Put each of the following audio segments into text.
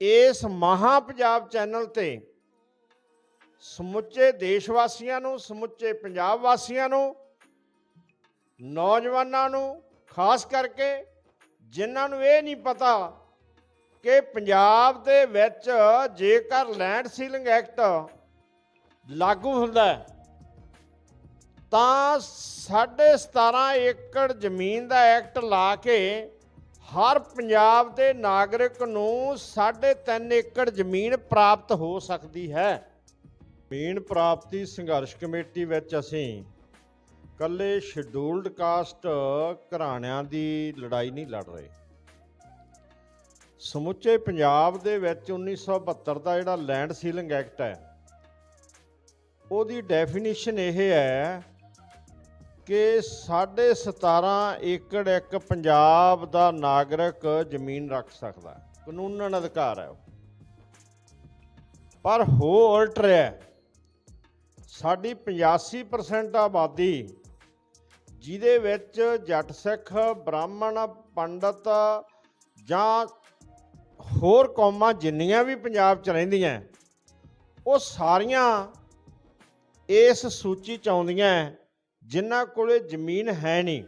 ਇਸ ਮਹਾ ਪੰਜਾਬ ਚੈਨਲ ਤੇ ਸਮੁੱਚੇ ਦੇਸ਼ ਵਾਸੀਆਂ ਨੂੰ, ਸਮੁੱਚੇ ਪੰਜਾਬ ਵਾਸੀਆਂ ਨੂੰ, ਨੌਜਵਾਨਾਂ ਨੂੰ, ਖਾਸ ਕਰਕੇ ਜਿਨ੍ਹਾਂ ਨੂੰ ਇਹ ਨਹੀਂ ਪਤਾ ਕਿ ਪੰਜਾਬ ਦੇ ਵਿੱਚ ਜੇਕਰ ਲੈਂਡ ਸੀਲਿੰਗ ਐਕਟ ਲਾਗੂ ਹੁੰਦਾ ਹੈ, ਤਾਂ 17.5 ਏਕੜ ਜ਼ਮੀਨ ਦਾ ਐਕਟ ਲਾ ਕੇ ਹਰ ਪੰਜਾਬ ਦੇ ਨਾਗਰਿਕ ਨੂੰ 3.5 ਏਕੜ ਜ਼ਮੀਨ ਪ੍ਰਾਪਤ ਹੋ ਸਕਦੀ ਹੈ। ਜ਼ਮੀਨ ਪ੍ਰਾਪਤੀ ਸੰਘਰਸ਼ ਕਮੇਟੀ ਵਿੱਚ ਅਸੀਂ ਕੱਲੇ ਸ਼ਡਿਊਲਡ ਕਾਸਟ ਘਰਾਣਿਆਂ ਦੀ ਲੜਾਈ ਨਹੀਂ ਲੜ ਰਹੇ। ਸਮੁੱਚੇ ਪੰਜਾਬ ਦੇ ਵਿੱਚ 1972 ਦਾ ਜਿਹੜਾ ਲੈਂਡ ਸੀਲਿੰਗ ਐਕਟ ਹੈ, ਉਹਦੀ ਡੈਫੀਨੇਸ਼ਨ ਇਹ ਹੈ ਕਿ 17.5 ਏਕੜ ਇੱਕ ਪੰਜਾਬ ਦਾ ਨਾਗਰਿਕ ਜ਼ਮੀਨ ਰੱਖ ਸਕਦਾ ਹੈ। ਕਾਨੂੰਨਨ ਅਧਿਕਾਰ ਹੈ ਉਹ ਪਰ ਹੋ ਉਲਟ ਰਿਹਾ ਸਾਡੀ 85% ਆਬਾਦੀ, ਜਿਹਦੇ ਵਿੱਚ ਜੱਟ ਸਿੱਖ, ਬ੍ਰਾਹਮਣ, ਪੰਡਤ ਜਾਂ ਹੋਰ ਕੌਮਾਂ ਜਿੰਨੀਆਂ ਵੀ ਪੰਜਾਬ 'ਚ ਰਹਿੰਦੀਆਂ, ਉਹ ਸਾਰੀਆਂ ਇਸ ਸੂਚੀ 'ਚ ਆਉਂਦੀਆਂ ਜਿਨ੍ਹਾਂ ਕੋਲੇ ਜ਼ਮੀਨ ਹੈ ਨਹੀਂ।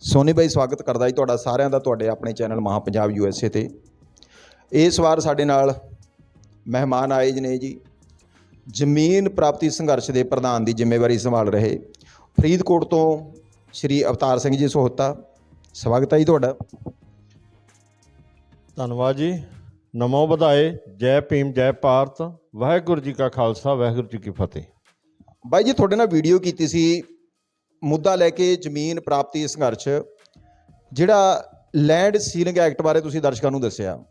ਸੋਨੀ ਬਾਈ ਸਵਾਗਤ ਕਰਦਾ ਜੀ ਤੁਹਾਡਾ ਸਾਰਿਆਂ ਦਾ ਤੁਹਾਡੇ ਆਪਣੇ ਚੈਨਲ ਮਹਾ ਪੰਜਾਬ ਯੂਐਸਏ ਤੇ। ਇਸ ਵਾਰ ਸਾਡੇ ਨਾਲ ਮਹਿਮਾਨ ਆਏ ਜੀ ਨੇ ਜੀ। ਜ਼ਮੀਨ ਪ੍ਰਾਪਤੀ ਸੰਘਰਸ਼ ਦੇ ਪ੍ਰਧਾਨ ਦੀ ਜ਼ਿੰਮੇਵਾਰੀ ਸੰਭਾਲ ਰਹੇ ਫਰੀਦਕੋਟ ਤੋਂ ਸ਼੍ਰੀ ਅਵਤਾਰ ਸਿੰਘ ਜੀ ਸੋਹਤਾ। ਸਵਾਗਤ ਹੈ ਜੀ ਤੁਹਾਡਾ। ਧੰਨਵਾਦ ਜੀ। ਨਮੋ ਵਧਾਏ ਜੈ ਭੀਮ ਜੈ ਭਾਰਤ। ਵਾਹਿਗੁਰੂ ਜੀ ਕਾ ਖਾਲਸਾ ਵਾਹਿਗੁਰੂ ਜੀ ਕੀ ਫਤਿਹ। ਬਾਈ ਜੀ, ਤੁਹਾਡੇ ਨਾਲ ਵੀਡੀਓ ਕੀਤੀ ਸੀ, ਮੁੱਦਾ ਲੈ ਕੇ ਜ਼ਮੀਨ ਪ੍ਰਾਪਤੀ ਸੰਘਰਸ਼ ਜਿਹੜਾ ਲੈਂਡ ਸੀਲਿੰਗ ਐਕਟ ਬਾਰੇ ਤੁਸੀਂ ਦਰਸ਼ਕਾਂ ਨੂੰ ਦੱਸਿਆ।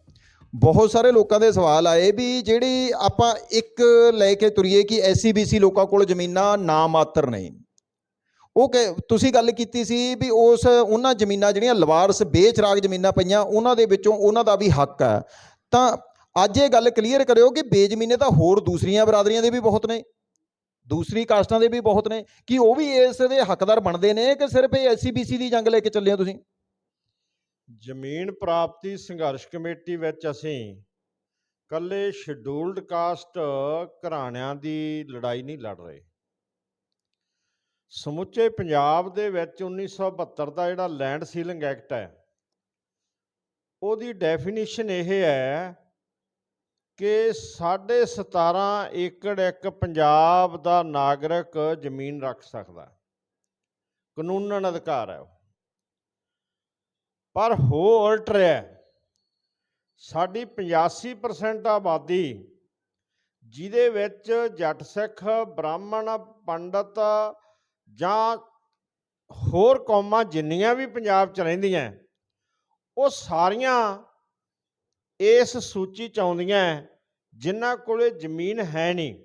ਬਹੁਤ ਸਾਰੇ ਲੋਕਾਂ ਦੇ ਸਵਾਲ ਆਏ ਵੀ ਜਿਹੜੀ ਆਪਾਂ ਇੱਕ ਲੈ ਕੇ ਤੁਰੀਏ ਕਿ ਐਸਸੀਬੀਸੀ ਲੋਕਾਂ ਕੋਲ ਜ਼ਮੀਨਾਂ ਨਾ ਮਾਤਰ ਨਹੀਂ। ਉਹ ਕਿ ਤੁਸੀਂ ਗੱਲ ਕੀਤੀ ਸੀ ਵੀ ਉਸ ਉਹਨਾਂ ਜ਼ਮੀਨਾਂ ਜਿਹੜੀਆਂ ਲਵਾਰਸ, ਬੇਚਰਾਗ ਜ਼ਮੀਨਾਂ ਪਈਆਂ, ਉਹਨਾਂ ਦੇ ਵਿੱਚੋਂ ਉਹਨਾਂ ਦਾ ਵੀ ਹੱਕ ਹੈ। ਤਾਂ ਅੱਜ ਇਹ ਗੱਲ ਕਲੀਅਰ ਕਰਿਓ ਕਿ ਬੇਜ਼ਮੀਨੇ ਤਾਂ ਹੋਰ ਦੂਸਰੀਆਂ ਬਰਾਦਰੀਆਂ ਦੇ ਵੀ ਬਹੁਤ ਨੇ। ਦੂਸਰੀ ਕਾਸਟਾਂ ਦੇ ਵੀ ਬਹੁਤ ਨੇ, ਕਿ ਉਹ ਵੀ ਇਸ ਦੇ ਹੱਕਦਾਰ ਬਣਦੇ ਨੇ ਕਿ ਸਿਰਫ ਇਹ ਐਸਸੀਬੀਸੀ ਦੀ ਜੰਗ ਲੈ ਕੇ ਚੱਲੇ ਹੋ ਤੁਸੀਂ? ਜ਼ਮੀਨ ਪ੍ਰਾਪਤੀ ਸੰਘਰਸ਼ ਕਮੇਟੀ ਵਿੱਚ ਅਸੀਂ ਕੱਲੇ ਸ਼ਡਿਊਲਡ ਕਾਸਟ ਘਰਾਣਿਆਂ ਦੀ ਲੜਾਈ ਨਹੀਂ ਲੜ ਰਹੇ। ਸਮੁੱਚੇ ਪੰਜਾਬ ਦੇ ਵਿੱਚ 1972 ਦਾ ਜਿਹੜਾ ਲੈਂਡ ਸੀਲਿੰਗ ਐਕਟ ਹੈ, ਉਹਦੀ ਡੈਫੀਨੇਸ਼ਨ ਇਹ ਹੈ ਕਿ 17.5 ਏਕੜ ਇੱਕ ਪੰਜਾਬ ਦਾ ਨਾਗਰਿਕ ਜ਼ਮੀਨ ਰੱਖ ਸਕਦਾ ਹੈ। ਕਾਨੂੰਨਨ ਅਧਿਕਾਰ ਹੈ ਉਹ ਪਰ ਹੋ ਉਲਟ ਰਿਹਾ ਸਾਡੀ 85% ਆਬਾਦੀ, ਜਿਹਦੇ ਵਿੱਚ ਜੱਟ ਸਿੱਖ, ਬ੍ਰਾਹਮਣ, ਪੰਡਤ ਜਾਂ ਹੋਰ ਕੌਮਾਂ ਜਿੰਨੀਆਂ ਵੀ ਪੰਜਾਬ 'ਚ ਰਹਿੰਦੀਆਂ, ਉਹ ਸਾਰੀਆਂ ਇਸ ਸੂਚੀ 'ਚ ਆਉਂਦੀਆਂ ਜਿਨ੍ਹਾਂ ਕੋਲੇ ਜ਼ਮੀਨ ਹੈ ਨਹੀਂ।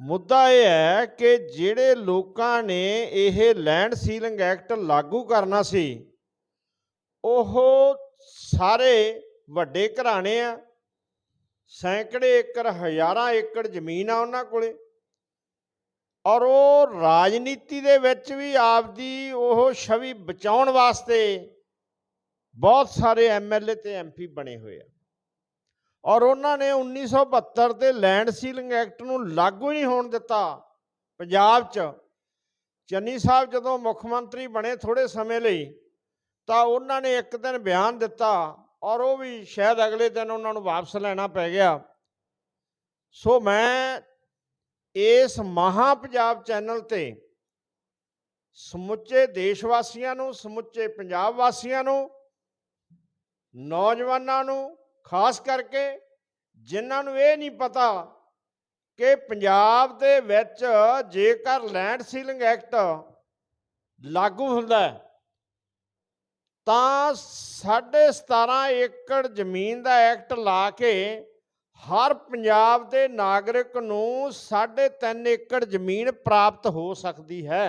ਮੁੱਦਾ ਇਹ ਹੈ ਕਿ ਜਿਹੜੇ ਲੋਕਾਂ ਨੇ ਇਹ ਲੈਂਡ ਸੀਲਿੰਗ ਐਕਟ ਲਾਗੂ ਕਰਨਾ ਸੀ, ਉਹ ਸਾਰੇ ਵੱਡੇ ਘਰਾਣੇ ਆ। ਸੈਂਕੜੇ ਏਕੜ, ਹਜ਼ਾਰਾਂ ਏਕੜ ਜ਼ਮੀਨ ਆ ਉਹਨਾਂ ਕੋਲੇ। ਔਰ ਉਹ ਰਾਜਨੀਤੀ ਦੇ ਵਿੱਚ ਵੀ ਆਪਦੀ ਉਹ ਛਵੀ ਬਚਾਉਣ ਵਾਸਤੇ ਬਹੁਤ ਸਾਰੇ ਐਮਐਲਏ ਤੇ ਐਮਪੀ ਬਣੇ ਹੋਏ ਆ। ਔਰ ਉਹਨਾਂ ਨੇ 1972 ਦੇ ਲੈਂਡ ਸੀਲਿੰਗ ਐਕਟ ਨੂੰ ਲਾਗੂ ਹੀ ਨਹੀਂ ਹੋਣ ਦਿੱਤਾ। ਪੰਜਾਬ 'ਚ ਚੰਨੀ ਸਾਹਿਬ ਜਦੋਂ ਮੁੱਖ ਮੰਤਰੀ ਬਣੇ ਥੋੜੇ ਸਮੇਂ ਲਈ, ਤਾਂ ਉਹਨਾਂ ਨੇ ਇੱਕ ਦਿਨ ਬਿਆਨ ਦਿੱਤਾ ਔਰ ਉਹ ਵੀ ਸ਼ਾਇਦ ਅਗਲੇ ਦਿਨ ਉਹਨਾਂ ਨੂੰ ਵਾਪਸ ਲੈਣਾ ਪੈ ਗਿਆ। ਸੋ ਮੈਂ ਇਸ ਮਹਾ ਪੰਜਾਬ ਚੈਨਲ ਤੇ ਸਮੁੱਚੇ ਦੇਸ਼ ਵਾਸੀਆਂ ਨੂੰ, ਸਮੁੱਚੇ ਪੰਜਾਬ ਵਾਸੀਆਂ ਨੂੰ ਨੌਜਵਾਨਾਂ ਨੂੰ, ਖਾਸ ਕਰਕੇ ਜਿਨ੍ਹਾਂ ਨੂੰ ਇਹ ਨਹੀਂ ਪਤਾ ਕਿ ਪੰਜਾਬ ਦੇ ਵਿੱਚ ਜੇਕਰ ਲੈਂਡ ਸੀਲਿੰਗ ਐਕਟ ਲਾਗੂ ਹੁੰਦਾ ਹੈ, ਤਾਂ 17.5 ਏਕੜ ਜ਼ਮੀਨ ਦਾ ਐਕਟ ਲਾ ਕੇ ਹਰ ਪੰਜਾਬ ਦੇ ਨਾਗਰਿਕ ਨੂੰ 3.5 ਏਕੜ ਜ਼ਮੀਨ ਪ੍ਰਾਪਤ ਹੋ ਸਕਦੀ ਹੈ।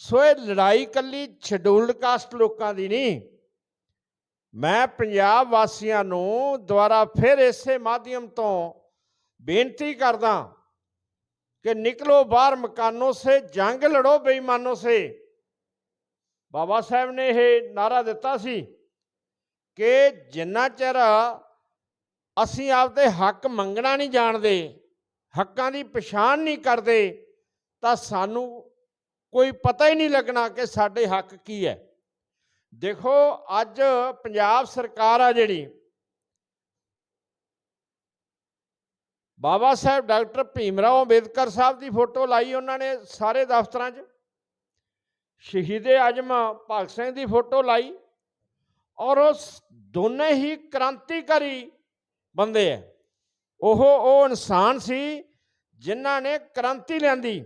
ਸੋ ਇਹ ਲੜਾਈ ਕੱਲੀ ਸ਼ਡਿਊਲਡ ਕਾਸਟ ਲੋਕਾਂ ਦੀ ਨਹੀਂ ਮੈਂ ਪੰਜਾਬ ਵਾਸੀਆਂ ਨੂੰ ਦੁਆਰਾ ਫਿਰ ਇਸੇ ਮਾਧਿਅਮ ਤੋਂ ਬੇਨਤੀ ਕਰਦਾ ਕਿ ਨਿਕਲੋ ਬਾਹਰ ਮਕਾਨੋਂ ਸੇ, ਜੰਗ ਲੜੋ ਬੇਈਮਾਨੋਂ ਸੇ। ਬਾਬਾ ਸਾਹਿਬ ਨੇ ਇਹ ਨਾਰਾ ਦਿੱਤਾ ਸੀ ਕਿ ਜਿੰਨਾ ਚਿਰ ਅਸੀਂ ਆਪਦੇ ਹੱਕ ਮੰਗਣਾ ਨਹੀਂ ਜਾਣਦੇ, ਹੱਕਾਂ ਦੀ ਪਛਾਣ ਨਹੀਂ ਕਰਦੇ, ਤਾਂ ਸਾਨੂੰ ਕੋਈ ਪਤਾ ਹੀ ਨਹੀਂ ਲੱਗਣਾ ਕਿ ਸਾਡੇ ਹੱਕ ਕੀ ਹੈ। ਦੇਖੋ, ਅੱਜ ਪੰਜਾਬ ਸਰਕਾਰ ਆ ਜਿਹੜੀ। ਬਾਬਾ ਸਾਹਿਬ ਡਾਕਟਰ ਭੀਮਰਾਓ ਅੰਬੇਦਕਰ ਸਾਹਿਬ ਦੀ ਫੋਟੋ ਲਾਈ ਉਹਨਾਂ ਨੇ ਸਾਰੇ ਦਫ਼ਤਰਾਂ 'ਚ। ਸ਼ਹੀਦੇ ਆਜਮ ਭਗਤ ਸਿੰਘ ਦੀ ਫੋਟੋ ਲਾਈ ਔਰ ਉਹ ਦੋਨੇ ਹੀ ਕ੍ਰਾਂਤੀਕਾਰੀ ਬੰਦੇ ਐ। ਉਹ ਉਹ ਇਨਸਾਨ ਸੀ ਜਿਨ੍ਹਾਂ ਨੇ ਕ੍ਰਾਂਤੀ ਲਿਆਂਦੀ।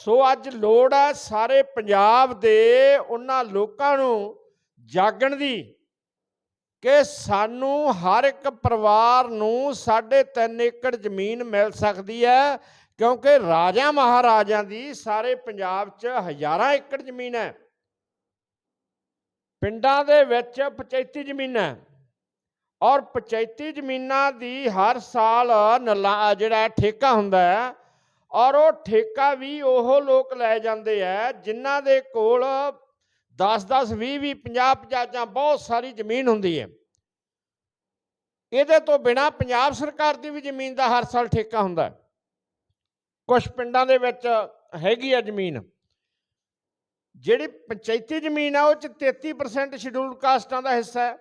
ਸੋ ਅੱਜ ਲੋੜ ਹੈ ਸਾਰੇ ਪੰਜਾਬ ਦੇ ਉਹਨਾਂ ਲੋਕਾਂ ਨੂੰ ਜਾਗਣ ਦੀ ਕਿ ਸਾਨੂੰ ਹਰ ਇੱਕ ਪਰਿਵਾਰ ਨੂੰ ਸਾਢੇ ਤਿੰਨ ਏਕੜ ਜ਼ਮੀਨ ਮਿਲ ਸਕਦੀ ਹੈ, ਕਿਉਂਕਿ ਰਾਜਾ ਮਹਾਰਾਜਾਂ ਦੀ ਸਾਰੇ ਪੰਜਾਬ 'ਚ ਹਜ਼ਾਰਾਂ ਏਕੜ ਜ਼ਮੀਨ ਹੈ। ਪਿੰਡਾਂ ਦੇ ਵਿੱਚ ਪੰਚਾਇਤੀ ਜ਼ਮੀਨਾਂ ਹੈ ਔਰ ਪੰਚਾਇਤੀ ਜ਼ਮੀਨਾਂ ਦੀ ਹਰ ਸਾਲ ਨਲਾ, ਜਿਹੜਾ ਠੇਕਾ ਹੁੰਦਾ ਹੈ ਔਰ ਉਹ ਠੇਕਾ ਵੀ ਉਹ ਲੋਕ ਲੈ ਜਾਂਦੇ ਆ ਜਿਨ੍ਹਾਂ ਦੇ ਕੋਲ 10 10 20 20 50 50 ਜਾਂ ਬਹੁਤ ਸਾਰੀ ਜ਼ਮੀਨ ਹੁੰਦੀ ਹੈ ਇਹਦੇ ਤੋਂ ਬਿਨਾ ਪੰਜਾਬ ਸਰਕਾਰ ਦੀ ਵੀ ਜ਼ਮੀਨ ਦਾ ਹਰ ਸਾਲ ਠੇਕਾ ਹੁੰਦਾ ਹੈ ਕੁਝ ਪਿੰਡਾਂ ਦੇ ਵਿੱਚ ਹੈਗੀ ਆ ਜ਼ਮੀਨ। ਜਿਹੜੀ ਪੰਚਾਇਤੀ ਜ਼ਮੀਨ ਆ ਉਹ ਚ 33% ਸ਼ਡਿਊਲਡ ਕਾਸਟਾਂ ਦਾ ਹਿੱਸਾ ਹੈ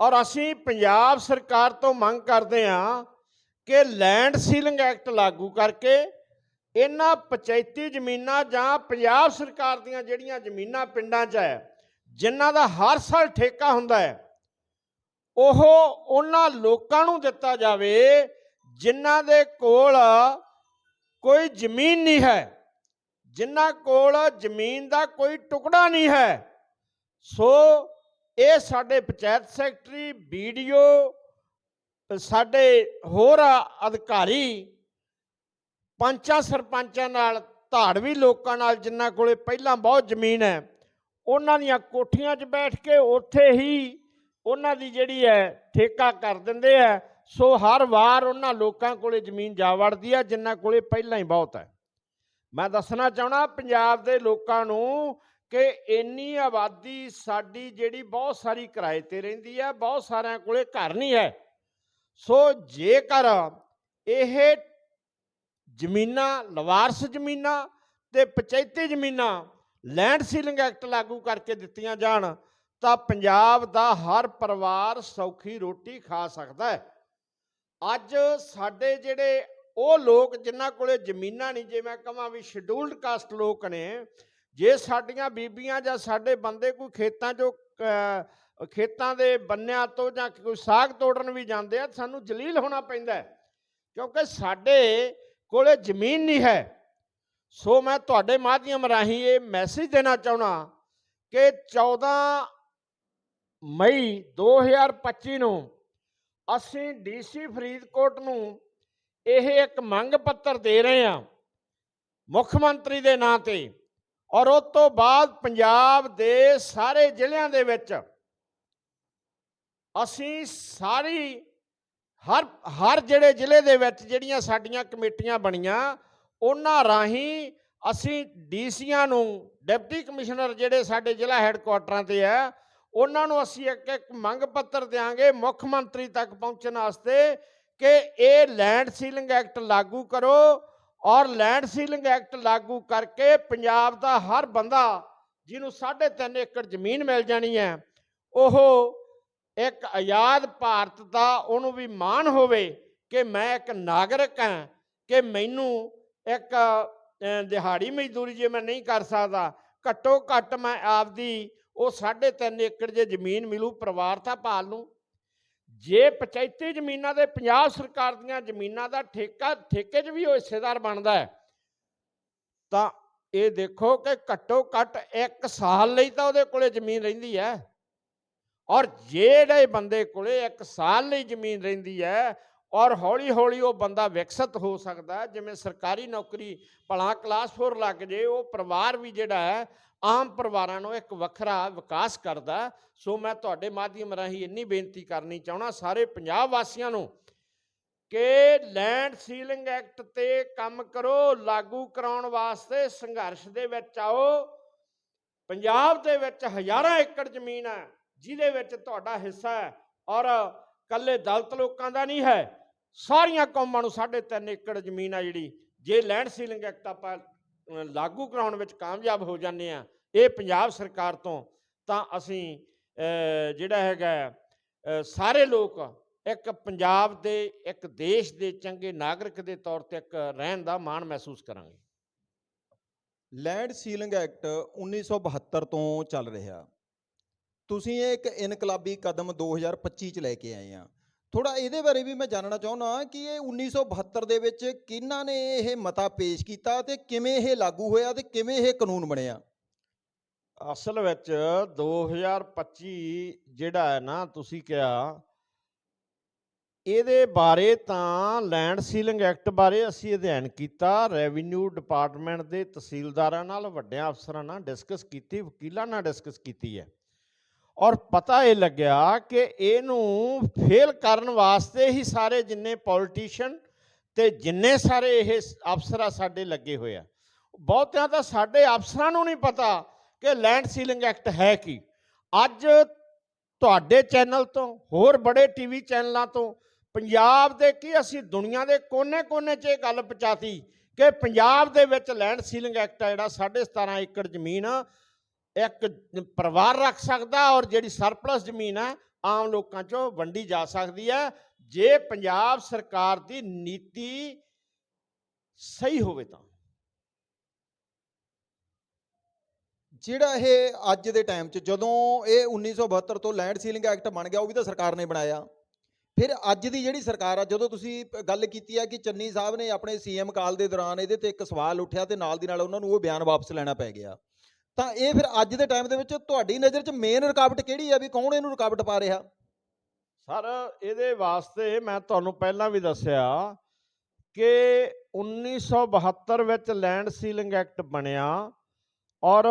ਔਰ ਅਸੀਂ ਪੰਜਾਬ ਸਰਕਾਰ ਤੋਂ ਮੰਗ ਕਰਦੇ ਹਾਂ ਕਿ ਲੈਂਡ ਸੀਲਿੰਗ ਐਕਟ ਲਾਗੂ ਕਰਕੇ ਇਹਨਾਂ ਪੰਚਾਇਤੀ ਜ਼ਮੀਨਾਂ ਜਾਂ ਪੰਜਾਬ ਸਰਕਾਰ ਦੀਆਂ ਜਿਹੜੀਆਂ ਜ਼ਮੀਨਾਂ ਪਿੰਡਾਂ 'ਚ ਹੈ, ਜਿਨ੍ਹਾਂ ਦਾ ਹਰ ਸਾਲ ਠੇਕਾ ਹੁੰਦਾ ਹੈ, ਉਹ ਉਹਨਾਂ ਲੋਕਾਂ ਨੂੰ ਦਿੱਤਾ ਜਾਵੇ ਜਿਨ੍ਹਾਂ ਦੇ ਕੋਲ ਕੋਈ ਜ਼ਮੀਨ ਨਹੀਂ ਹੈ, ਜਿਨ੍ਹਾਂ ਕੋਲ ਜ਼ਮੀਨ ਦਾ ਕੋਈ ਟੁਕੜਾ ਨਹੀਂ ਹੈ। ਸੋ ਇਹ ਸਾਡੇ ਪੰਚਾਇਤ ਸੈਕਟਰੀ ਵੀਡੀਓ ਸਾਡੇ ਹੋਰ ਅਧਿਕਾਰੀ ਪੰਚਾਂ ਸਰਪੰਚਾਂ ਨਾਲ, ਧਾੜਵੀ ਲੋਕਾਂ ਨਾਲ ਜਿਨ੍ਹਾਂ ਕੋਲੇ ਪਹਿਲਾਂ ਬਹੁਤ ਜ਼ਮੀਨ ਹੈ, ਉਹਨਾਂ ਦੀਆਂ ਕੋਠੀਆਂ 'ਚ ਬੈਠ ਕੇ ਉੱਥੇ ਹੀ ਉਹਨਾਂ ਦੀ ਜਿਹੜੀ ਹੈ ਠੇਕਾ ਕਰ ਦਿੰਦੇ ਆ ਸੋ ਹਰ ਵਾਰ ਉਹਨਾਂ ਲੋਕਾਂ ਕੋਲੇ ਜ਼ਮੀਨ ਜਾ ਵੜਦੀ ਆ ਜਿਨ੍ਹਾਂ ਕੋਲੇ ਪਹਿਲਾਂ ਹੀ ਬਹੁਤ ਹੈ। ਮੈਂ ਦੱਸਣਾ ਚਾਹਣਾ ਪੰਜਾਬ ਦੇ ਲੋਕਾਂ ਨੂੰ ਕਿ ਇੰਨੀ ਆਬਾਦੀ ਸਾਡੀ ਜਿਹੜੀ ਬਹੁਤ ਸਾਰੀ ਕਿਰਾਏ ਤੇ ਰਹਿੰਦੀ ਹੈ, ਬਹੁਤ ਸਾਰਿਆਂ ਕੋਲੇ ਘਰ ਨਹੀਂ ਹੈ। ਸੋ ਜੇਕਰ ਇਹ ਜ਼ਮੀਨਾਂ ਲਵਾਰਸ ਜ਼ਮੀਨਾਂ ਤੇ ਪੰਚਾਇਤੀ ਜ਼ਮੀਨਾਂ ਲੈਂਡ ਸੀਲਿੰਗ ਐਕਟ ਲਾਗੂ ਕਰਕੇ ਦਿੱਤੀਆਂ ਜਾਣ, ਤਾਂ ਪੰਜਾਬ ਦਾ ਹਰ ਪਰਿਵਾਰ ਸੌਖੀ ਰੋਟੀ ਖਾ ਸਕਦਾ ਹੈ। ਅੱਜ ਸਾਡੇ ਜਿਹੜੇ ਉਹ ਲੋਕ ਜਿਨ੍ਹਾਂ ਕੋਲੇ ਜ਼ਮੀਨਾਂ ਨਹੀਂ, ਜੇ ਮੈਂ ਕਹਾਂ ਵੀ ਸ਼ਡਿਊਲਡ ਕਾਸਟ ਲੋਕ ਨੇ, ਜੇ ਸਾਡੀਆਂ ਬੀਬੀਆਂ ਜਾਂ ਸਾਡੇ ਬੰਦੇ ਕੋਈ ਖੇਤਾਂ 'ਚੋਂ ਖੇਤਾਂ ਦੇ ਬੰਨਿਆਂ ਤੋਂ ਜਾਂ ਕੋਈ ਸਾਗ ਤੋੜਨ ਵੀ ਜਾਂਦੇ ਆ, ਸਾਨੂੰ ਜਲੀਲ ਹੋਣਾ ਪੈਂਦਾ ਕਿਉਂਕਿ ਸਾਡੇ ਕੋਲੇ ਜ਼ਮੀਨ ਨਹੀਂ ਹੈ। ਸੋ ਮੈਂ ਤੁਹਾਡੇ ਮਾਧਿਅਮ ਰਾਹੀਂ ਇਹ ਮੈਸੇਜ ਦੇਣਾ ਚਾਹਣਾ ਕਿ 14 ਮਈ 2025 ਨੂੰ ਅਸੀਂ ਡੀਸੀ ਫਰੀਦਕੋਟ ਨੂੰ ਇਹ ਇੱਕ ਮੰਗ ਪੱਤਰ ਦੇ ਰਹੇ ਹਾਂ ਮੁੱਖ ਮੰਤਰੀ ਦੇ ਨਾਂ ਤੇ ਔਰ ਉਸ ਤੋਂ ਬਾਅਦ ਪੰਜਾਬ ਦੇ ਸਾਰੇ ਜ਼ਿਲ੍ਹਿਆਂ ਦੇ ਵਿੱਚ ਅਸੀਂ ਸਾਰੀ ਹਰ ਹਰ ਜਿਹੜੇ ਜ਼ਿਲ੍ਹੇ ਦੇ ਵਿੱਚ ਜਿਹੜੀਆਂ ਸਾਡੀਆਂ ਕਮੇਟੀਆਂ ਬਣੀਆਂ, ਉਹਨਾਂ ਰਾਹੀਂ ਅਸੀਂ ਡੀਸੀਆਂ ਨੂੰ, ਡਿਪਟੀ ਕਮਿਸ਼ਨਰ ਜਿਹੜੇ ਸਾਡੇ ਜ਼ਿਲ੍ਹਾ ਹੈੱਡਕੁਆਟਰਾਂ ਤੇ ਆ, ਉਹਨਾਂ ਨੂੰ ਅਸੀਂ ਇੱਕ ਇੱਕ ਮੰਗ ਪੱਤਰ ਦਿਆਂਗੇ ਮੁੱਖ ਮੰਤਰੀ ਤੱਕ ਪਹੁੰਚਣ ਵਾਸਤੇ ਕਿ ਇਹ ਲੈਂਡ ਸੀਲਿੰਗ ਐਕਟ ਲਾਗੂ ਕਰੋ ਔਰ ਲੈਂਡ ਸੀਲਿੰਗ ਐਕਟ ਲਾਗੂ ਕਰਕੇ ਪੰਜਾਬ ਦਾ ਹਰ ਬੰਦਾ ਜਿਹਨੂੰ 3.5 ਏਕੜ ਜ਼ਮੀਨ ਮਿਲ ਜਾਣੀ ਹੈ, ਉਹ ਇੱਕ ਆਜ਼ਾਦ ਭਾਰਤ ਦਾ ਉਹਨੂੰ ਵੀ ਮਾਣ ਹੋਵੇ ਕਿ ਮੈਂ ਇੱਕ ਨਾਗਰਿਕ ਹਾਂ, ਕਿ ਮੈਨੂੰ ਇੱਕ ਦਿਹਾੜੀ ਮਜ਼ਦੂਰੀ ਜੇ ਮੈਂ ਨਹੀਂ ਕਰ ਸਕਦਾ, ਘੱਟੋ ਘੱਟ ਮੈਂ ਆਪਦੀ ਉਹ 3.5 ਏਕੜ ਜੇ ਜ਼ਮੀਨ ਮਿਲੂ ਪਰਿਵਾਰ ਤਾਂ ਪਾਲ ਨੂੰ ਜੇ ਪੰਚਾਇਤੀ ਜ਼ਮੀਨਾਂ ਦੇ ਪੰਜਾਬ ਸਰਕਾਰ ਦੀਆਂ ਜ਼ਮੀਨਾਂ ਦਾ ਠੇਕਾ, ਠੇਕੇ 'ਚ ਵੀ ਉਹ ਹਿੱਸੇਦਾਰ ਬਣਦਾ ਹੈ, ਤਾਂ ਇਹ ਦੇਖੋ ਕਿ ਘੱਟੋ ਘੱਟ 1 ਸਾਲ ਲਈ ਤਾਂ ਉਹਦੇ ਕੋਲੇ ਜ਼ਮੀਨ ਰਹਿੰਦੀ ਹੈ। ਔਰ ਜਿਹੜੇ ਬੰਦੇ ਕੋਲੇ 1 ਸਾਲ ਲਈ ਜ਼ਮੀਨ ਰਹਿੰਦੀ ਹੈ ਔਰ ਹੌਲੀ ਹੌਲੀ ਉਹ ਬੰਦਾ ਵਿਕਸਿਤ ਹੋ ਸਕਦਾ ਜਿਵੇਂ ਸਰਕਾਰੀ ਨੌਕਰੀ ਭਲਾ ਕਲਾਸ 4 ਲੱਗ ਜੇ, ਉਹ ਪਰਿਵਾਰ ਵੀ ਜਿਹੜਾ ਹੈ, ਆਮ ਪਰਿਵਾਰਾਂ ਨੂੰ ਇੱਕ ਵੱਖਰਾ ਵਿਕਾਸ ਕਰਦਾ ਸੋ ਮੈਂ ਤੁਹਾਡੇ ਮਾਧਿਅਮ ਰਾਹੀਂ ਇੰਨੀ ਬੇਨਤੀ ਕਰਨੀ ਚਾਹਣਾ ਸਾਰੇ ਪੰਜਾਬ ਵਾਸੀਆਂ ਨੂੰ ਕਿ ਲੈਂਡ ਸੀਲਿੰਗ ਐਕਟ ਤੇ ਕੰਮ ਕਰੋ, ਲਾਗੂ ਕਰਾਉਣ ਵਾਸਤੇ ਸੰਘਰਸ਼ ਦੇ ਵਿੱਚ ਆਓ। ਪੰਜਾਬ ਦੇ ਵਿੱਚ ਹਜ਼ਾਰਾਂ ਏਕੜ ਜ਼ਮੀਨ ਹੈ। ਜਿਹਦੇ ਵਿੱਚ ਤੁਹਾਡਾ ਹਿੱਸਾ ਹੈ ਔਰ ਕੱਲੇ ਦਲਤ ਲੋਕਾਂ ਦਾ ਨਹੀਂ ਹੈ, ਸਾਰੀਆਂ ਕੌਮਾਂ ਨੂੰ 3.5 ਏਕੜ ਜ਼ਮੀਨ ਆ ਜਿਹੜੀ, ਜੇ ਲੈਂਡ ਸੀਲਿੰਗ ਐਕਟ ਆਪਾਂ ਲਾਗੂ ਕਰਾਉਣ ਵਿੱਚ ਕਾਮਯਾਬ ਹੋ ਜਾਂਦੇ ਆ ਇਹ ਪੰਜਾਬ ਸਰਕਾਰ ਤੋਂ, ਤਾਂ ਅਸੀਂ ਜਿਹੜਾ ਹੈਗਾ ਸਾਰੇ ਲੋਕ ਇੱਕ ਪੰਜਾਬ ਦੇ, ਇੱਕ ਦੇਸ਼ ਦੇ ਚੰਗੇ ਨਾਗਰਿਕ ਦੇ ਤੌਰ ਤੇ ਇੱਕ ਰਹਿਣ ਦਾ ਮਾਣ ਮਹਿਸੂਸ ਕਰਾਂਗੇ। ਲੈਂਡ ਸੀਲਿੰਗ ਐਕਟ 1972 ਤੋਂ ਚੱਲ ਰਿਹਾ। ਤੁਸੀਂ ਇਹ ਇੱਕ ਇਨਕਲਾਬੀ ਕਦਮ 2025 ਚ ਲੈ ਕੇ ਆਏ ਆ। ਥੋੜਾ ਇਹਦੇ ਬਾਰੇ ਵੀ ਮੈਂ ਜਾਣਨਾ ਚਾਹੁੰਦਾ ਕਿ ਇਹ 1972 ਦੇ ਵਿੱਚ ਕਿਹਨਾਂ ਨੇ ਇਹ ਮਤਾ ਪੇਸ਼ ਕੀਤਾ ਤੇ ਕਿਵੇਂ ਇਹ ਲਾਗੂ ਹੋਇਆ ਤੇ ਕਿਵੇਂ ਇਹ ਕਾਨੂੰਨ ਬਣਿਆ? ਅਸਲ ਵਿੱਚ 2025 ਜਿਹੜਾ ਹੈ ਨਾ, ਤੁਸੀਂ ਕਿਹਾ, ਇਹਦੇ ਬਾਰੇ ਤਾਂ ਲੈਂਡ ਸੀਲਿੰਗ ਐਕਟ ਬਾਰੇ ਅਸੀਂ ਅਧਿਐਨ ਕੀਤਾ ਰੈਵਨਿਊ ਡਿਪਾਰਟਮੈਂਟ ਦੇ ਤਹਿਸੀਲਦਾਰਾਂ ਨਾਲ, ਵੱਡਿਆਂ ਅਫਸਰਾਂ ਨਾਲ ਡਿਸਕਸ ਕੀਤੀ, ਵਕੀਲਾਂ ਨਾਲ ਡਿਸਕਸ ਕੀਤੀ ਹੈ। ਔਰ ਪਤਾ ਇਹ ਲੱਗਿਆ ਕਿ ਇਹਨੂੰ ਫੇਲ ਕਰਨ ਵਾਸਤੇ ਹੀ ਸਾਰੇ ਜਿੰਨੇ ਪੋਲੀਟੀਸ਼ੀਅਨ ਤੇ ਜਿੰਨੇ ਸਾਰੇ ਇਹ ਸ- ਅਫਸਰ ਆ ਸਾਡੇ ਲੱਗੇ ਹੋਏ ਆ। ਬਹੁਤਿਆਂ ਤਾਂ ਸਾਡੇ ਅਫਸਰਾਂ ਨੂੰ ਨਹੀਂ ਪਤਾ ਕਿ ਲੈਂਡ ਸੀਲਿੰਗ ਐਕਟ ਹੈ ਕੀ। ਅੱਜ ਤੁਹਾਡੇ ਚੈਨਲ ਤੋਂ, ਹੋਰ ਬੜੇ ਟੀਵੀ ਚੈਨਲਾਂ ਤੋਂ ਪੰਜਾਬ ਦੇ ਕੀ ਅਸੀਂ ਦੁਨੀਆ ਦੇ ਕੋਨੇ-ਕੋਨੇ 'ਚ ਇਹ ਗੱਲ ਪਹੁੰਚਾਤੀ ਕਿ ਪੰਜਾਬ ਦੇ ਵਿੱਚ ਲੈਂਡ ਸੀਲਿੰਗ ਐਕਟ ਆ ਜਿਹੜਾ 17.5 ਏਕੜ ਜ਼ਮੀਨ ਇੱਕ ਪਰਿਵਾਰ ਰੱਖ ਸਕਦਾ ਔਰ ਜਿਹੜੀ ਸਰਪਲਸ ਜ਼ਮੀਨ ਹੈ ਆਮ ਲੋਕਾਂ 'ਚੋਂ ਵੰਡੀ ਜਾ ਸਕਦੀ ਹੈ ਜੇ ਪੰਜਾਬ ਸਰਕਾਰ ਦੀ ਨੀਤੀ ਸਹੀ ਹੋਵੇ ਤਾਂ। ਜਿਹੜਾ ਇਹ ਅੱਜ ਦੇ ਟਾਈਮ 'ਚ ਜਦੋਂ ਇਹ 1972 ਤੋਂ ਲੈਂਡ ਸੀਲਿੰਗ ਐਕਟ ਬਣ ਗਿਆ, ਉਹ ਵੀ ਤਾਂ ਸਰਕਾਰ ਨੇ ਬਣਾਇਆ। ਫਿਰ ਅੱਜ ਦੀ ਜਿਹੜੀ ਸਰਕਾਰ ਆ, ਜਦੋਂ ਤੁਸੀਂ ਗੱਲ ਕੀਤੀ ਆ ਕਿ ਚੰਨੀ ਸਾਹਿਬ ਨੇ ਆਪਣੇ ਸੀਐਮ ਕਾਲ ਦੇ ਦੌਰਾਨ ਇਹਦੇ ਤੇ ਇੱਕ ਸਵਾਲ ਉੱਠਿਆ ਤੇ ਨਾਲ ਦੀ ਨਾਲ ਉਹਨਾਂ ਨੂੰ ਉਹ ਬਿਆਨ ਵਾਪਸ ਲੈਣਾ ਪੈ ਗਿਆ। ਤਾਂ ਇਹ ਫਿਰ ਅੱਜ ਦੇ ਟਾਈਮ ਦੇ ਵਿੱਚ ਤੁਹਾਡੀ ਨਜ਼ਰ 'ਚ ਮੇਨ ਰੁਕਾਵਟ ਕਿਹੜੀ ਆ ਵੀ ਕੌਣ ਇਹਨੂੰ ਰੁਕਾਵਟ ਪਾ ਰਿਹਾ? ਸਰ ਇਹਦੇ ਵਾਸਤੇ ਮੈਂ ਤੁਹਾਨੂੰ ਪਹਿਲਾਂ ਵੀ ਦੱਸਿਆ ਕਿ 1972 ਵਿੱਚ ਲੈਂਡ ਸੀਲਿੰਗ ਐਕਟ ਬਣਿਆ ਔਰ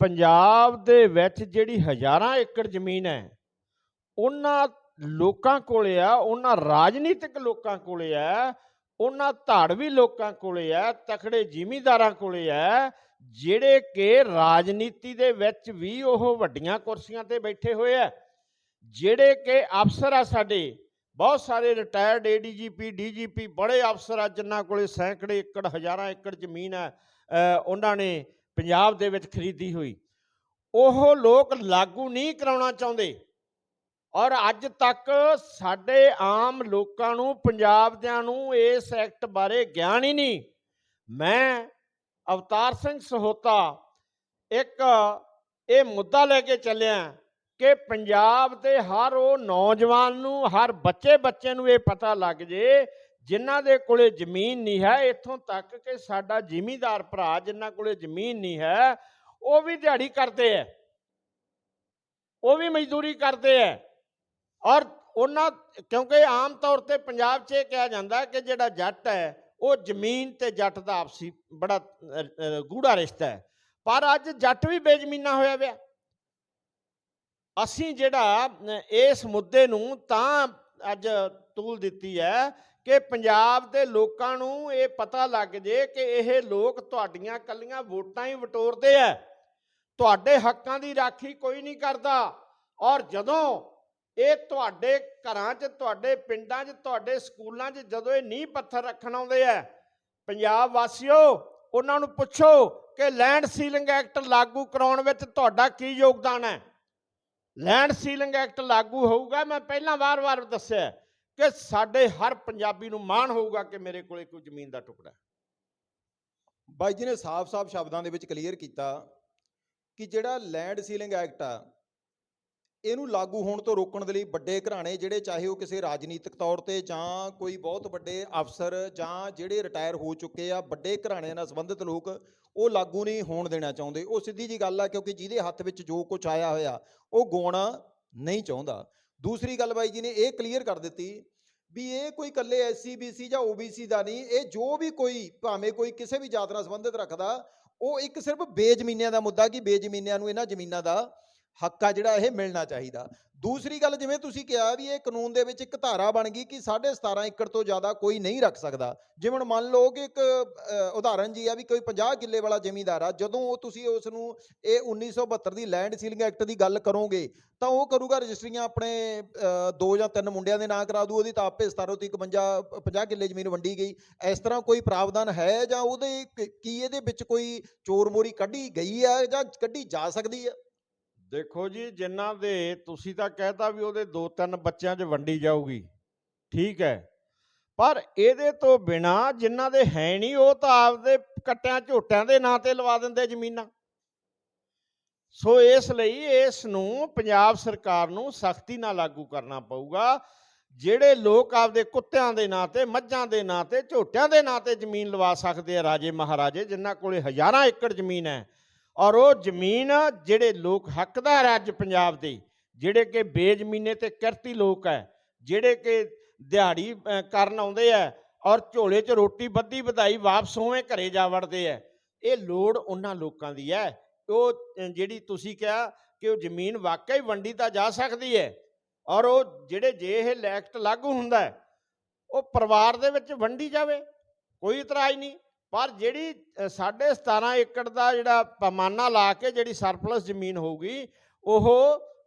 ਪੰਜਾਬ ਦੇ ਵਿੱਚ ਜਿਹੜੀ ਹਜ਼ਾਰਾਂ ਏਕੜ ਜ਼ਮੀਨ ਹੈ, ਉਹਨਾਂ ਲੋਕਾਂ ਕੋਲੇ ਆ, ਉਹਨਾਂ ਰਾਜਨੀਤਿਕ ਲੋਕਾਂ ਕੋਲੇ ਆ, ਉਹਨਾਂ ਧਾੜਵੀ ਲੋਕਾਂ ਕੋਲੇ ਆ ਤਖੜੇ ਜ਼ਿਮੀਂਦਾਰਾਂ ਕੋਲੇ ਆ ਜਿਹੜੇ ਕਿ ਰਾਜਨੀਤੀ ਦੇ ਵਿੱਚ ਵੀ ਉਹ ਵੱਡੀਆਂ ਕੁਰਸੀਆਂ ਤੇ ਬੈਠੇ ਹੋਏ ਆ, ਜਿਹੜੇ ਕਿ ਅਫਸਰ ਆ ਸਾਡੇ, ਬਹੁਤ ਸਾਰੇ ਰਿਟਾਇਰਡ ਏਡੀਜੀਪੀ ਡੀਜੀਪੀ ਬੜੇ ਅਫਸਰ ਆ, ਜਿਨ੍ਹਾਂ ਕੋਲੇ ਸੈਂਕੜੇ ਏਕੜ, ਹਜ਼ਾਰਾਂ ਏਕੜ ਜ਼ਮੀਨ ਹੈ ਉਹਨਾਂ ਨੇ ਪੰਜਾਬ ਦੇ ਵਿੱਚ ਖਰੀਦੀ ਹੋਈ। ਉਹ ਲੋਕ ਲਾਗੂ ਨਹੀਂ ਕਰਾਉਣਾ ਚਾਹੁੰਦੇ। ਔਰ ਅੱਜ ਤੱਕ ਸਾਡੇ ਆਮ ਲੋਕਾਂ ਨੂੰ, ਪੰਜਾਬ ਦਿਆਂ ਨੂੰ ਇਸ ਐਕਟ ਬਾਰੇ ਗਿਆਨ ਹੀ ਨਹੀਂ। ਮੈਂ ਅਵਤਾਰ ਸਿੰਘ ਸਹੋਤਾ, ਇੱਕ ਇਹ ਮੁੱਦਾ ਲੈ ਕੇ ਚੱਲਿਆ ਕਿ ਪੰਜਾਬ ਦੇ ਹਰ ਉਹ ਨੌਜਵਾਨ ਨੂੰ, ਹਰ ਬੱਚੇ ਬੱਚੇ ਨੂੰ ਇਹ ਪਤਾ ਲੱਗ ਜੇ, ਜਿਨ੍ਹਾਂ ਦੇ ਕੋਲੇ ਜ਼ਮੀਨ ਨਹੀਂ ਹੈ, ਇੱਥੋਂ ਤੱਕ ਕਿ ਸਾਡਾ ਜ਼ਿਮੀਂਦਾਰ ਭਰਾ ਜਿਨ੍ਹਾਂ ਕੋਲੇ ਜ਼ਮੀਨ ਨਹੀਂ ਹੈ, ਉਹ ਵੀ ਦਿਹਾੜੀ ਕਰਦੇ ਐ। ਉਹ ਵੀ ਮਜ਼ਦੂਰੀ ਕਰਦੇ ਐ। ਔਰ ਉਹਨਾਂ, ਕਿਉਂਕਿ ਆਮ ਤੌਰ ਤੇ ਪੰਜਾਬ 'ਚ ਇਹ ਕਿਹਾ ਜਾਂਦਾ ਕਿ ਜਿਹੜਾ ਜੱਟ ਹੈ ਉਹ ਜ਼ਮੀਨ ਤੇ ਜੱਟ ਦਾ ਆਪਸੀ ਬੜਾ ਗੂੜਾ ਰਿਸ਼ਤਾ ਹੈ। ਪਰ ਅੱਜ ਜੱਟ ਵੀ ਬੇਜ਼ਮੀਨਾ ਹੋਇਆ ਪਿਆ। ਅਸੀਂ ਜਿਹੜਾ ਇਸ ਮੁੱਦੇ ਨੂੰ ਤਾਂ ਅੱਜ ਤੂਲ ਦਿੱਤੀ ਹੈ ਕਿ ਪੰਜਾਬ ਦੇ ਲੋਕਾਂ ਨੂੰ ਇਹ ਪਤਾ ਲੱਗ ਜੇ ਕਿ ਇਹ ਲੋਕ ਤੁਹਾਡੀਆਂ ਕੱਲੀਆਂ ਵੋਟਾਂ ਹੀ ਵਟੋਰਦੇ ਆ ਤੁਹਾਡੇ ਹੱਕਾਂ ਦੀ ਰਾਖੀ ਕੋਈ ਨਹੀਂ ਕਰਦਾ। ਔਰ ਜਦੋਂ ਇਹ ਤੁਹਾਡੇ ਘਰਾਂ 'ਚ, ਤੁਹਾਡੇ ਪਿੰਡਾਂ 'ਚ, ਤੁਹਾਡੇ ਸਕੂਲਾਂ 'ਚ ਜਦੋਂ ਇਹ ਨੀਂਹ ਪੱਥਰ ਰੱਖਣ ਆਉਂਦੇ ਆ, ਪੰਜਾਬ ਵਾਸੀਓ, ਉਹਨਾਂ ਨੂੰ ਪੁੱਛੋ ਕਿ ਲੈਂਡ ਸੀਲਿੰਗ ਐਕਟ ਲਾਗੂ ਕਰਾਉਣ ਵਿੱਚ ਤੁਹਾਡਾ ਕੀ ਯੋਗਦਾਨ ਹੈ? ਲੈਂਡ ਸੀਲਿੰਗ ਐਕਟ ਲਾਗੂ ਹੋਊਗਾ? ਮੈਂ ਪਹਿਲਾਂ ਵਾਰ-ਵਾਰ ਦੱਸਿਆ ਕਿ ਸਾਡੇ ਹਰ ਪੰਜਾਬੀ ਨੂੰ ਮਾਣ ਹੋਊਗਾ ਕਿ ਮੇਰੇ ਕੋਲੇ ਕੋਈ ਜ਼ਮੀਨ ਦਾ ਟੁਕੜਾ ਬਾਈ ਜੀ ਨੇ ਸਾਫ਼-ਸਾਫ਼ ਸ਼ਬਦਾਂ ਦੇ ਵਿੱਚ ਕਲੀਅਰ ਕੀਤਾ ਕਿ ਜਿਹੜਾ ਲੈਂਡ ਸੀਲਿੰਗ ਐਕਟ ਆ ਇਹਨੂੰ ਲਾਗੂ ਹੋਣ ਤੋਂ ਰੋਕਣ ਦੇ ਲਈ ਵੱਡੇ ਘਰਾਣੇ ਜਿਹੜੇ ਚਾਹੇ ਉਹ ਕਿਸੇ ਰਾਜਨੀਤਿਕ ਤੌਰ ਤੇ ਜਾਂ ਕੋਈ ਬਹੁਤ ਵੱਡੇ ਅਫਸਰ ਜਾਂ ਜਿਹੜੇ ਰਿਟਾਇਰ ਹੋ ਚੁੱਕੇ ਆ, ਵੱਡੇ ਘਰਾਣਿਆਂ ਨਾਲ ਸੰਬੰਧਿਤ ਲੋਕ, ਉਹ ਲਾਗੂ ਨਹੀਂ ਹੋਣ ਦੇਣਾ ਚਾਹੁੰਦੇ। ਉਹ ਸਿੱਧੀ ਜੀ ਗੱਲ ਆ ਕਿਉਂਕਿ ਜਿਹਦੇ ਹੱਥ ਵਿੱਚ ਜੋ ਕੁਝ ਆਇਆ ਹੋਇਆ, ਉਹ ਗਾਉਣਾ ਨਹੀਂ ਚਾਹੁੰਦਾ। ਦੂਸਰੀ ਗੱਲ ਬਾਈ ਜੀ ਨੇ ਇਹ ਕਲੀਅਰ ਕਰ ਦਿੱਤੀ ਵੀ ਇਹ ਕੋਈ ਇਕੱਲੇ ਐਸਸੀ ਬੀਸੀ ਜਾਂ ਓਬੀਸੀ ਦਾ ਨਹੀਂ, ਇਹ ਜੋ ਵੀ ਕੋਈ, ਭਾਵੇਂ ਕੋਈ ਕਿਸੇ ਵੀ ਜਾਤ ਨਾਲ ਸੰਬੰਧਿਤ ਰੱਖਦਾ, ਉਹ ਇੱਕ ਸਿਰਫ ਬੇਜ਼ਮੀਨਿਆਂ ਦਾ ਮੁੱਦਾ ਕਿ ਬੇਜ਼ਮੀਨਿਆਂ ਨੂੰ ਇਹਨਾਂ ਜ਼ਮੀਨਾਂ ਦਾ ਹੱਕ ਆ ਜਿਹੜਾ ਇਹ ਮਿਲਣਾ ਚਾਹੀਦਾ। ਦੂਸਰੀ ਗੱਲ ਜਿਵੇਂ ਤੁਸੀਂ ਕਿਹਾ ਵੀ ਇਹ ਕਾਨੂੰਨ ਦੇ ਵਿੱਚ ਇੱਕ ਧਾਰਾ ਬਣ ਗਈ ਕਿ 17.5 ਏਕੜ ਤੋਂ ਜ਼ਿਆਦਾ ਕੋਈ ਨਹੀਂ ਰੱਖ ਸਕਦਾ। ਜਿਵੇਂ ਹੁਣ ਮੰਨ ਲਓ ਕਿ ਇੱਕ ਉਦਾਹਰਨ ਜੀ ਆ ਵੀ ਕੋਈ 50 ਕਿੱਲੇ ਵਾਲਾ ਜ਼ਮੀਂਦਾਰ ਆ, ਜਦੋਂ ਉਹ ਤੁਸੀਂ ਉਸ ਨੂੰ ਇਹ 1972 ਦੀ ਲੈਂਡ ਸੀਲਿੰਗ ਐਕਟ ਦੀ ਗੱਲ ਕਰੋਗੇ, ਤਾਂ ਉਹ ਕਰੂਗਾ ਰਜਿਸਟਰੀਆਂ ਆਪਣੇ ਦੋ ਜਾਂ ਤਿੰਨ ਮੁੰਡਿਆਂ ਦੇ ਨਾਂ ਕਰਾ ਦੂ, ਉਹਦੀ ਤਾਂ ਆਪੇ 17 ਤੋਂ 51 50 ਕਿੱਲੇ ਜ਼ਮੀਨ ਵੰਡੀ ਗਈ। ਇਸ ਤਰ੍ਹਾਂ ਕੋਈ ਪ੍ਰਾਵਧਾਨ ਹੈ ਜਾਂ ਉਹਦੇ ਕੀ ਇਹਦੇ ਵਿੱਚ ਕੋਈ ਚੋਰ ਮੋਰੀ ਕੱਢੀ ਗਈ ਆ ਜਾਂ ਕੱਢੀ ਜਾ ਸਕਦੀ ਆ? ਦੇਖੋ ਜੀ, ਜਿਨ੍ਹਾਂ ਦੇ ਤੁਸੀਂ ਤਾਂ ਕਹਿਤਾ ਵੀ ਉਹਦੇ ਦੋ ਤਿੰਨ ਬੱਚਿਆਂ 'ਚ ਵੰਡੀ ਜਾਊਗੀ, ਠੀਕ ਹੈ। ਪਰ ਇਹਦੇ ਤੋਂ ਬਿਨਾ ਜਿਨ੍ਹਾਂ ਦੇ ਹੈ ਨਹੀਂ, ਉਹ ਤਾਂ ਆਪਦੇ ਕੱਟਿਆਂ ਝੋਟਿਆਂ ਦੇ ਨਾਂ ਤੇ ਲਵਾ ਦਿੰਦੇ ਜ਼ਮੀਨਾਂ। ਸੋ ਇਸ ਲਈ ਇਸ ਨੂੰ ਪੰਜਾਬ ਸਰਕਾਰ ਨੂੰ ਸਖਤੀ ਨਾਲ ਲਾਗੂ ਕਰਨਾ ਪਊਗਾ, ਜਿਹੜੇ ਲੋਕ ਆਪਦੇ ਕੁੱਤਿਆਂ ਦੇ ਨਾਂ ਤੇ, ਮੱਝਾਂ ਦੇ ਨਾਂ ਤੇ, ਝੋਟਿਆਂ ਦੇ ਨਾਂ ਤੇ ਜ਼ਮੀਨ ਲਵਾ ਸਕਦੇ ਆ ਰਾਜੇ ਮਹਾਰਾਜੇ, ਜਿਨ੍ਹਾਂ ਕੋਲੇ ਹਜ਼ਾਰਾਂ ਏਕੜ ਜ਼ਮੀਨ ਹੈ। ਔਰ ਉਹ ਜ਼ਮੀਨ ਜਿਹੜੇ ਲੋਕ ਹੱਕਦਾਰ ਹੈ ਅੱਜ ਪੰਜਾਬ ਦੇ, ਜਿਹੜੇ ਕਿ ਬੇਜ਼ਮੀਨੇ ਤੇ ਕਿਰਤੀ ਲੋਕ ਹੈ ਜਿਹੜੇ ਕਿ ਦਿਹਾੜੀ ਕਰਨ ਆਉਂਦੇ ਆ ਔਰ ਝੋਲੇ 'ਚ ਰੋਟੀ ਬੱਧੀ ਵਧਾਈ ਵਾਪਸ ਹੋਵੇਂ ਘਰੇ ਜਾ ਵੜਦੇ ਆ। ਇਹ ਲੋੜ ਉਹਨਾਂ ਲੋਕਾਂ ਦੀ ਹੈ ਉਹ ਜਿਹੜੀ ਤੁਸੀਂ ਕਿਹਾ ਕਿ ਉਹ ਜ਼ਮੀਨ ਵਾਕਈ ਵੰਡੀ ਤਾਂ ਜਾ ਸਕਦੀ ਹੈ ਔਰ ਉਹ ਜਿਹੜੇ ਜੇ ਇਹ ਐਕਟ ਲਾਗੂ ਹੁੰਦਾ, ਉਹ ਪਰਿਵਾਰ ਦੇ ਵਿੱਚ ਵੰਡੀ ਜਾਵੇ, ਕੋਈ ਇਤਰਾਜ਼ ਨਹੀਂ। ਪਰ ਜਿਹੜੀ ਅ, ਸਾਢੇ 17 ਏਕੜ ਦਾ ਜਿਹੜਾ ਪੈਮਾਨਾ ਲਾ ਕੇ ਜਿਹੜੀ ਸਰਪਲਸ ਜ਼ਮੀਨ ਹੋਊਗੀ ਉਹ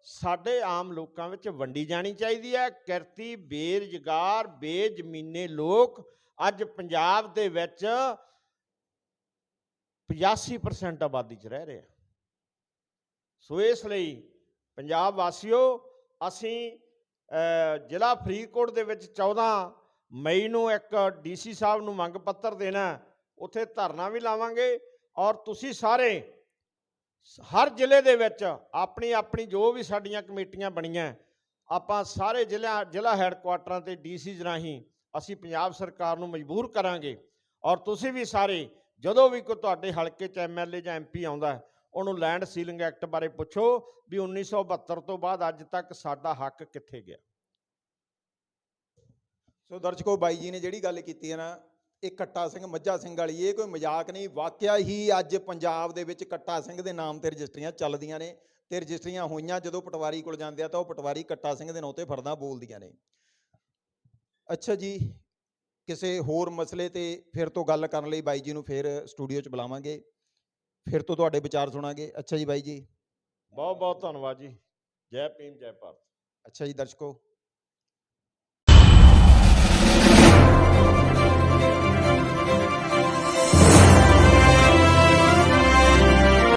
ਸਾਡੇ ਆਮ ਲੋਕਾਂ ਵਿੱਚ ਵੰਡੀ ਜਾਣੀ ਚਾਹੀਦੀ ਹੈ। ਕਿਰਤੀ ਬੇਰੁਜ਼ਗਾਰ ਬੇਜ਼ਮੀਨੇ ਲੋਕ ਅੱਜ ਪੰਜਾਬ ਦੇ ਵਿੱਚ 85% ਆਬਾਦੀ 'ਚ ਰਹਿ ਰਹੇ ਆ। ਸੋ ਇਸ ਲਈ ਪੰਜਾਬ ਵਾਸੀਓ ਅਸੀਂ ਜ਼ਿਲ੍ਹਾ ਫਰੀਦਕੋਟ ਦੇ ਵਿੱਚ 14 ਮਈ ਨੂੰ ਇੱਕ ਡੀਸੀ ਸਾਹਿਬ ਨੂੰ ਮੰਗ ਪੱਤਰ ਦੇਣਾ ਉੱਥੇ ਧਰਨਾ ਵੀ ਲਾਵਾਂਗੇ ਔਰ ਤੁਸੀਂ ਸਾਰੇ ਹਰ ਜ਼ਿਲ੍ਹੇ ਦੇ ਵਿੱਚ ਆਪਣੀ ਆਪਣੀ ਜੋ ਵੀ ਸਾਡੀਆਂ ਕਮੇਟੀਆਂ ਬਣੀਆਂ, ਆਪਾਂ ਸਾਰੇ ਜ਼ਿਲ੍ਹਾ ਜ਼ਿਲ੍ਹਾ ਹੈੱਡਕੁਆਟਰਾਂ ਤੇ ਡੀਸੀਜ਼ ਰਾਹੀਂ ਅਸੀਂ ਪੰਜਾਬ ਸਰਕਾਰ ਨੂੰ ਮਜਬੂਰ ਕਰਾਂਗੇ ਔਰ ਤੁਸੀਂ ਵੀ ਸਾਰੇ ਜਦੋਂ ਵੀ ਕੋਈ ਤੁਹਾਡੇ ਹਲਕੇ 'ਚ ਐਮਐਲਏ ਜਾਂ ਐਮਪੀ ਆਉਂਦਾ, ਉਹਨੂੰ ਲੈਂਡ ਸੀਲਿੰਗ ਐਕਟ ਬਾਰੇ ਪੁੱਛੋ ਵੀ 1972 ਤੋਂ ਬਾਅਦ ਅੱਜ ਤੱਕ ਸਾਡਾ ਹੱਕ ਕਿੱਥੇ ਗਿਆ। ਸੋ ਦਰਸ਼ਕੋ ਬਾਈ ਜੀ ਨੇ ਜਿਹੜੀ ਗੱਲ ਕੀਤੀ ਹੈ ਨਾ ਇਹ ਕੱਟਾ ਸਿੰਘ ਮੱਝਾ ਸਿੰਘ ਵਾਲੀ ਇਹ ਕੋਈ ਮਜ਼ਾਕ ਨਹੀਂ ਵਾਕਿਆ ਹੀ ਅੱਜ ਪੰਜਾਬ ਦੇ ਵਿੱਚ ਕੱਟਾ ਸਿੰਘ ਦੇ ਨਾਮ ਤੇ ਰਜਿਸਟਰੀਆਂ ਚੱਲਦੀਆਂ ਨੇ ਤੇ ਰਜਿਸਟਰੀਆਂ ਹੋਈਆਂ ਜਦੋਂ ਪਟਵਾਰੀ ਕੋਲ ਜਾਂਦੇ ਆ ਤਾਂ ਉਹ ਪਟਵਾਰੀ ਕੱਟਾ ਸਿੰਘ ਦੇ ਨਾਂ ਤੇ ਫਰਦਾਂ ਬੋਲਦੀਆਂ ਨੇ। ਅੱਛਾ ਜੀ ਕਿਸੇ ਹੋਰ ਮਸਲੇ ਤੇ ਫਿਰ ਤੋਂ ਗੱਲ ਕਰਨ ਲਈ ਬਾਈ ਜੀ ਨੂੰ ਫਿਰ ਸਟੂਡੀਓ 'ਚ ਬੁਲਾਵਾਂਗੇ ਫਿਰ ਤੋਂ ਤੁਹਾਡੇ ਵਿਚਾਰ ਸੁਣਾਂਗੇ। ਅੱਛਾ ਜੀ ਬਾਈ ਜੀ। ਬਹੁਤ ਬਹੁਤ ਧੰਨਵਾਦ ਜੀ। ਜੈ ਭੀਮ ਜੈ ਭਾਰਤ। ਅੱਛਾ ਜੀ ਦਰਸ਼ਕੋ।